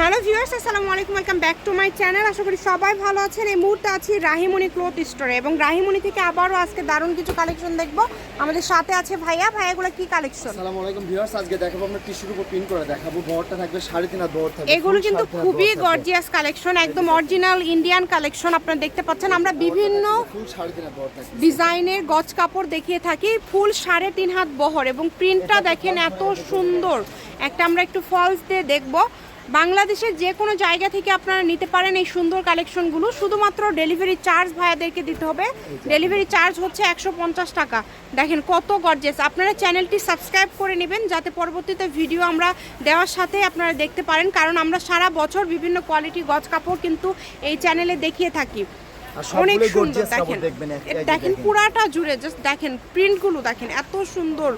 Hello viewers আসসালামু আলাইকুম welcome back to my channel. আশা করি সবাই ভালো আছেন। এই মুহূর্তে আছি রাহিমণি ক্লথ স্টোরে এবং রাহিমণি থেকে আবারও আজকে দারুণ কিছু কালেকশন দেখব। আমাদের সাথে আছে ভাইয়া। ভাইয়াগুলো কি কালেকশন? আসসালামু আলাইকুম ভিউয়ার্স আজকে দেখাবো আমরা টিস্যুর উপর প্রিন্ট করে দেখাবো। বহরটা থাকবে সাড়ে তিন বহর থাকবে এগুলো কিন্তু খুবই গর্জিয়াস কালেকশন একদম অরিজিনাল ইন্ডিয়ান কালেকশন আপনারা দেখতে পাচ্ছেন। আমরা বিভিন্ন ডিজাইনের গজ কাপড় দেখিয়ে থাকি ফুল সাড়ে তিন হাত বহর এবং প্রিন্টটা দেখেন এত সুন্দর। একটা আমরা একটু ফলস দিয়ে দেখব। বাংলাদেশের যে কোনো জায়গা থেকে আপনারা নিতে পারেন এই সুন্দর কালেকশনগুলো। শুধুমাত্র ডেলিভারি চার্জ ভাইয়াদেরকে দিতে হবে। ডেলিভারি চার্জ হচ্ছে একশো পঞ্চাশ টাকা। দেখেন কত গর্জেস আপনারা চ্যানেলটি সাবস্ক্রাইব করে নেবেন যাতে পরবর্তীতে ভিডিও আমরা দেওয়ার সাথে আপনারা দেখতে পারেন। কারণ আমরা সারা বছর বিভিন্ন কোয়ালিটি গজ কাপড় কিন্তু এই চ্যানেলে দেখিয়ে থাকি। অনেক সুন্দর দেখেন। দেখেন। পুরাটা জুড়ে জাস্ট দেখেন প্রিন্টগুলো দেখেন এত সুন্দর।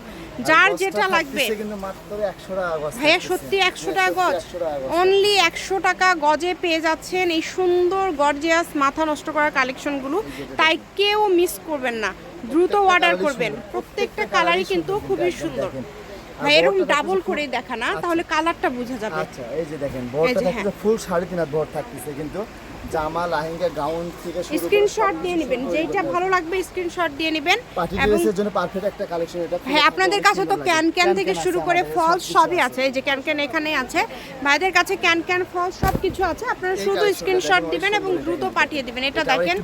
যার যেটা লাগবে। থাকতেছে কিন্তু মাত্র 100 টাকা গজ ভাইয়া সত্যি একশো টাকা গজ। সত্যি 100 টাকা গজ। অনলি একশো টাকা গজে পেয়ে যাচ্ছেন এই সুন্দর গর্জিয়াস মাথা নষ্ট করা কালেকশনগুলো। তাই কেউ মিস করবেন না। দ্রুত অর্ডার করবেন। প্রত্যেকটা কালারই কিন্তু খুবই সুন্দর। ভাই এরকম ডাবল করে দেখা না? আচ্ছা। তাহলে কালারটা বোঝা যাবে। আচ্ছা এই যে দেখেন এই থাকতেছে ফুল সাড়ে তিন হাত বহর থাকতেছে কিন্তু জামা লাহেঙ্গা গাউন থেকে শুরু স্ক্রিনশট দিয়ে নেবেন। যেইটা ভালো লাগবে স্ক্রিনশট দিয়ে নেবেন পার্টি ড্রেসের জন্য পারফেক্ট একটা কালেকশন এটা হ্যাঁ আপনাদের কাছে তো ক্যান ক্যান থেকে শুরু করে ফলস সবই আছে। এই যে ক্যান ক্যান এখানে আছে। ভাইদের কাছে ক্যান ক্যান ফলস সব কিছু আছে। আপনারা শুধু স্ক্রিনশট দিবেন এবং দ্রুত পাঠিয়ে দিবেন। এটা দেখেন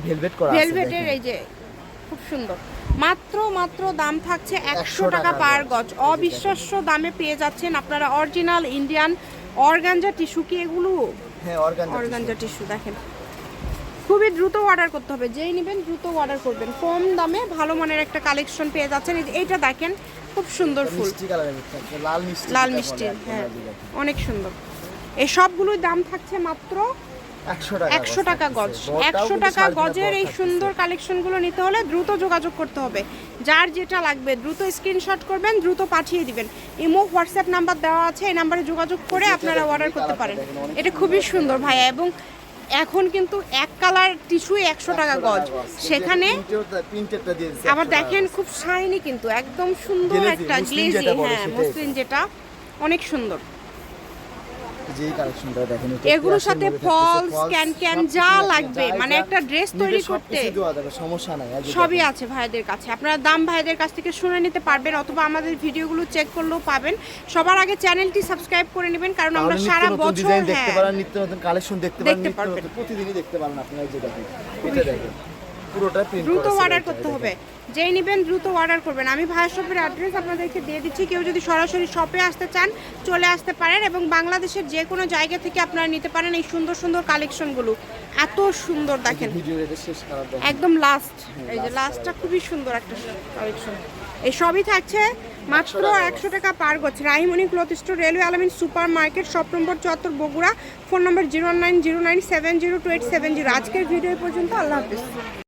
ভেলভেটের দেখেন। এই যে খুব সুন্দর। মাত্র মাত্র দাম থাকছে একশো টাকা পার গজ। অবিশ্বাস্য দামে পেয়ে যাচ্ছেন আপনারা অরিজিনাল ইন্ডিয়ান অর্গানজা টিস্যু কি এগুলো? হ্যাঁ অর্গানজা টিস্যু। দেখেন। খুবই দ্রুত অর্ডার করতে হবে। যেই নেবেন দ্রুত অর্ডার করবেন। কম দামে ভালো মানের একটা কালেকশন পেয়ে যাচ্ছেন। এইটা দেখেন খুব সুন্দর ফুল। লাল মিষ্টি লাল মিষ্টি হ্যাঁ। অনেক সুন্দর। এই সবগুলোর দাম থাকছে মাত্র 100 টাকা একশো টাকা গজ। একশো টাকা গজের এই সুন্দর কালেকশনগুলো নিতে হলে দ্রুত যোগাযোগ করতে হবে। যার যেটা লাগবে দ্রুত স্ক্রিনশট করবেন দ্রুত পাঠিয়ে দিবেন। ইমো হোয়াটসঅ্যাপ নাম্বার দেওয়া আছে এই নাম্বারে যোগাযোগ করে আপনারা অর্ডার করতে পারেন। এটা খুবই সুন্দর ভাইয়া এবং এখন কিন্তু এক কালার টিস্যুই একশো টাকা গজ। সেখানে আবার দেখেন খুব শাইনি কিন্তু একদম সুন্দর একটা গ্লেজি হ্যাঁ। মসলিন যেটা অনেক সুন্দর। যে কালেকশনটা দেখেন এগুলোর সাথে ফলস ক্যান ক্যান যা লাগবে মানে একটা ড্রেস তৈরি করতে। সমস্যা নাই সবই আছে ভাইদের কাছে। আপনারা দাম ভাইদের কাছ থেকে শুনে নিতে পারবেন অথবা আমাদের ভিডিওগুলো চেক করলেও পাবেন। সবার আগে চ্যানেলটি সাবস্ক্রাইব করে নেবেন কারণ আমরা সারা বছর দেখতে হ্যাঁ পারেন নিত্য নতুন কালেকশন দেখতে পারেন প্রতিদিনই দেখতে পারেন আপনারা যে দেখেন। এটা দেখেন। পুরোটা প্রিন্ট দ্রুত অর্ডার করতে হবে। যেই নেবেন দ্রুত অর্ডার করবেন। আমি ভাইয়ের শপের অ্যাড্রেস আপনাদেরকে দিয়ে দিচ্ছি। কেউ যদি সরাসরি শপে আসতে চান চলে আসতে পারেন এবং বাংলাদেশের যে কোনো জায়গা থেকে আপনারা নিতে পারেন এই সুন্দর সুন্দর কালেকশনগুলো এত সুন্দর দেখেন। একদম লাস্ট এই যে লাস্টটা খুবই সুন্দর একটা কালেকশন এই সবই থাকছে মাত্র একশো টাকা পার গছ Rahimoni cloth store railway Almin super market shop number চুয়াত্তর Bogura. Phone number zero nine zero nine seven zero two eight seven zero আজকের ভিডিও পর্যন্ত আল্লাহ হাফিজ।